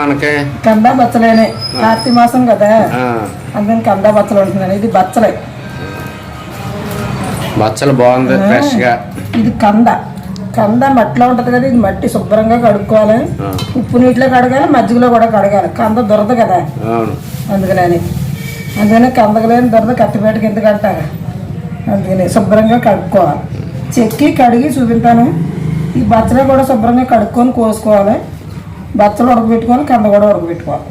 మనకి కంద బచ్చలేనే. కార్తీక మాసం కదా. అందుకని కంద బచ్చలు ఉంటున్నాను ఇది బచ్చలే. బచ్చలు బాగుంది ఫ్రెష్గా ఇది కంద కంద మట్టిలో ఉంటుంది కదా ఇది మట్టి శుభ్రంగా కడుక్కోవాలి. ఉప్పు నీటిలో కడగాలి మజ్జిగలో కూడా కడగాలి. కంద దొరద కదా. అందుకని అందుకని కందకలేని దొరద కత్తిపేటకి ఎందుకు అంటారు? అందుకని శుభ్రంగా కడుక్కోవాలి. చెక్కి కడిగి చూపిస్తాను ఈ బచ్చలు కూడా శుభ్రంగా కడుక్కొని కోసుకోవాలి. బచ్చలు ఉడకబెట్టుకొని కంద కూడా ఉడకబెట్టుకోవాలి.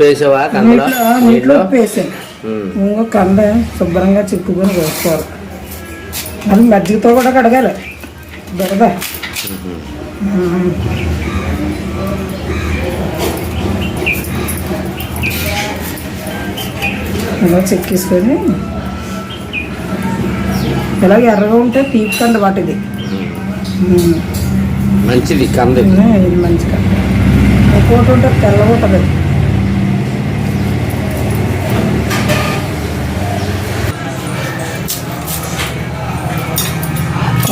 వేసావా కందులో? నీటిలో ఇంకో కంద శుభ్రంగా చిక్కుకొని కోసుకోవాలి అది మజ్జిగతో కూడా కడగాలి. ఉమ్. ఇలా చెక్కేసుకొని ఇలా ఎర్రగా ఉంటే తీపి కంద వాటిది. మంచిది కంది ఇది ఇంకోటి ఉంటే తెల్లగా ఉంటుంది.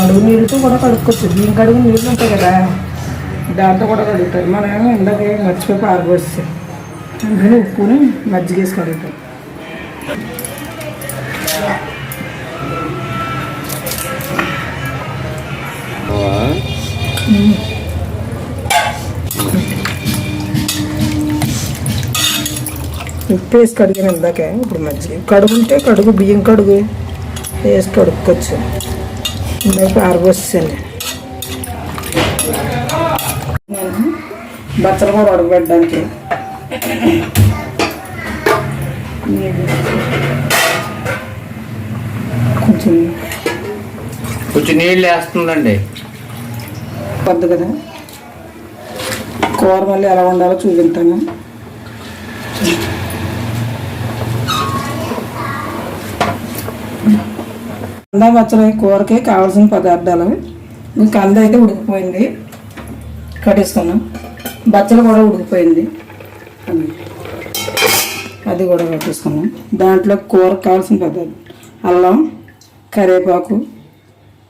కడుగు నీళ్ళతో కూడా కడుక్కోవచ్చు. దీని కడుగు నీళ్ళు ఉంటాయి కదా దాంతో కూడా కడుగుతారు. మనం ఇందాక మర్చిపోయి పారబోస్తే. అందుకని ఉప్పుని మజ్జిగ వేసి కడుగుతాం ఉప్పు వేసి కడిగాను ఇందాకే ఇప్పుడు మజ్జిగ. కడుగు ఉంటే కడుగు బియ్యం కడుగు వేసి కడుక్కోవచ్చు. ఇందాక ఆరబోసేసాను నేను బచ్చలు కూడా ఉడకబెట్టడానికి కొంచెం కొంచెం నీళ్ళు వేస్తుందండి. వద్దు కదా. కూర మళ్ళీ ఎలా ఉండాలో చూపిస్తాను కంద బచ్చల కూరకి కావాల్సిన పదార్థాలు. ఇంకా కంద అయితే ఉడికిపోయింది. కట్టేసుకున్నాం బచ్చలు కూడా ఉడికిపోయింది. అది. కూడా కట్టేసుకున్నాం దాంట్లో కూరకు కావాల్సిన పదార్థం అల్లం కరివేపాకు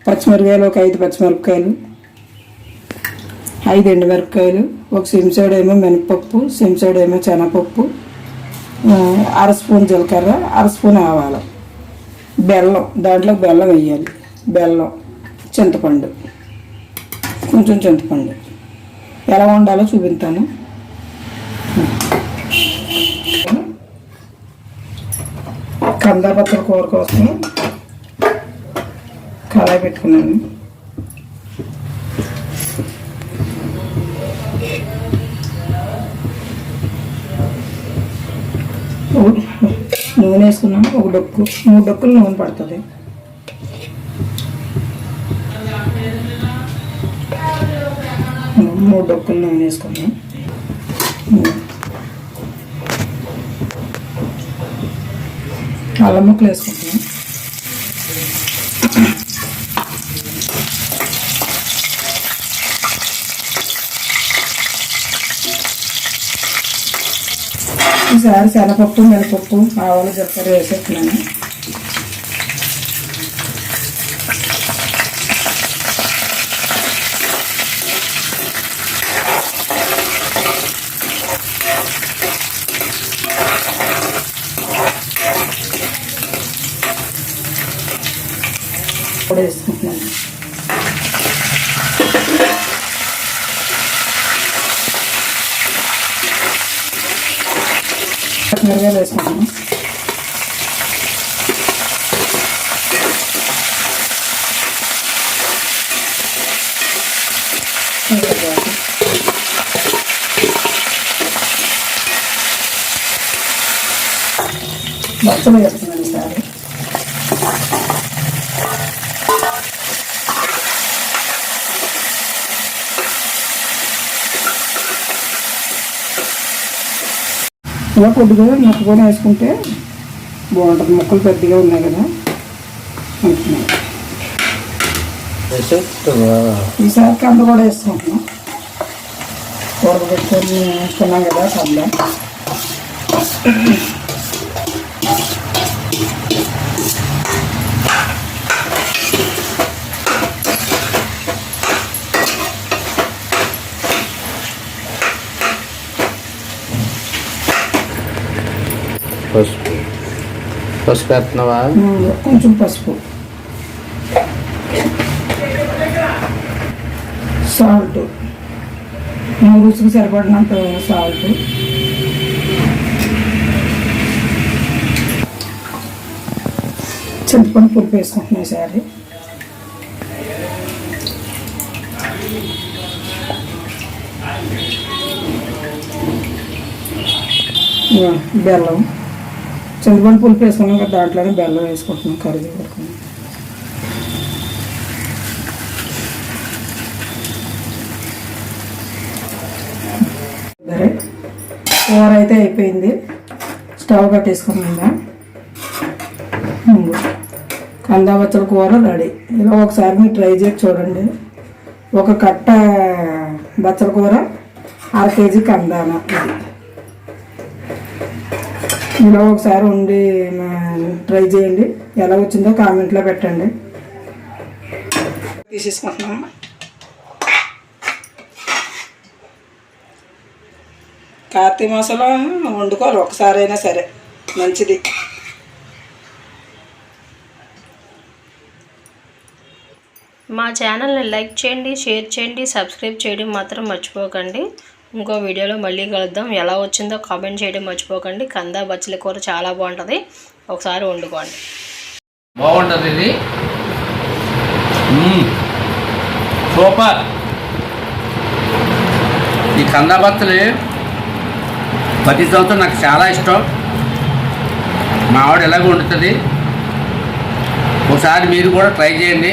పచ్చిమిరపకాయలు ఒక ఐదు పచ్చిమిరపకాయలు. ఐదు ఎండుమిరపకాయలు ఒక చెంచాడు ఏమో మినపప్పు చెంచాడు ఏమో శనగపప్పు అర స్పూన్ జీలకర్ర అర స్పూన్ ఆవాలు. బెల్లం దాంట్లో బెల్లం వేయాలి. బెల్లం చింతపండు కొంచెం చింతపండు. ఎలా వండాలో చూపిస్తాను. కందాపత్ర కూర కోసం కళాయి పెట్టుకున్నాను. నూనె వేసుకున్నాం ఒక డొక్కు. మూడు డొక్కులు నూనె పడుతుంది. మూడు డొక్కులు నూనె వేసుకున్నాం. అల్లం ముక్కలు వేసుకుంటున్నాం. ఈసారి శనగపప్పు మినపప్పు ఆవాలు జీలకర్ర వేసేస్తున్నాను. కూడా వేసుకుంటున్నాను. పచ్చిమిరకాయలు వేసుకుంటాను మొత్తం వేస్తున్నాను ఈసారి. ఇలా కొద్దిగా ముక్కకొని వేసుకుంటే బాగుంటుంది. ముక్కలు పెద్దగా ఉన్నాయి కదా. ఈసారి కంద కూడా వేసుకుంటున్నాం ఉడకబెట్టుకొని వేసుకున్నాం కదా కంద పసుపు. పసుపు వేస్తున్నావా? కొంచెం పసుపు. సాల్ట్. రుచికి సరిపడినంత సాల్ట్. చింతపండు పులుపు వేసుకుంటున్నాయి ఈసారి బెల్లం. చింతపండు పులుపు వేసుకున్నాం కదా దాంట్లోనే బెల్లం వేసుకుంటున్నాం కర్రీ పడుకున్నాం సరే. కూర అయితే అయిపోయింది. స్టవ్ కట్టేసుకున్నాం కందా. బచ్చల కూర రెడీ. ఇలా ఒకసారి మీరు ట్రై చేసి చూడండి. ఒక కట్ట బచ్చల కూర అర కేజీ కందాన. ఇది ఇలా ఒకసారి ఉండి ట్రై చేయండి. ఎలా వచ్చిందో కామెంట్లో పెట్టండి. తీసేసుకుంటున్నాం కార్తీక మాసంలో వండుకోవాలి ఒకసారి అయినా సరే. మంచిది. మా ఛానల్ని లైక్ చేయండి షేర్ చేయండి సబ్స్క్రైబ్ చేయడం మాత్రం మర్చిపోకండి. ఇంకో వీడియోలో మళ్ళీ కలుద్దాం. ఎలా వచ్చిందో కామెంట్ చేయడం మర్చిపోకండి. కంద బచ్చల కూర చాలా బాగుంటుంది. ఒకసారి వండుకోండి. బాగుంటుంది ఇది. సూపర్. ఈ కందాబత్తలు ప్రతి సంవత్సరం నాకు చాలా ఇష్టం. మా ఆవిడ ఎలాగ వండుతుంది. ఒకసారి మీరు కూడా ట్రై చేయండి.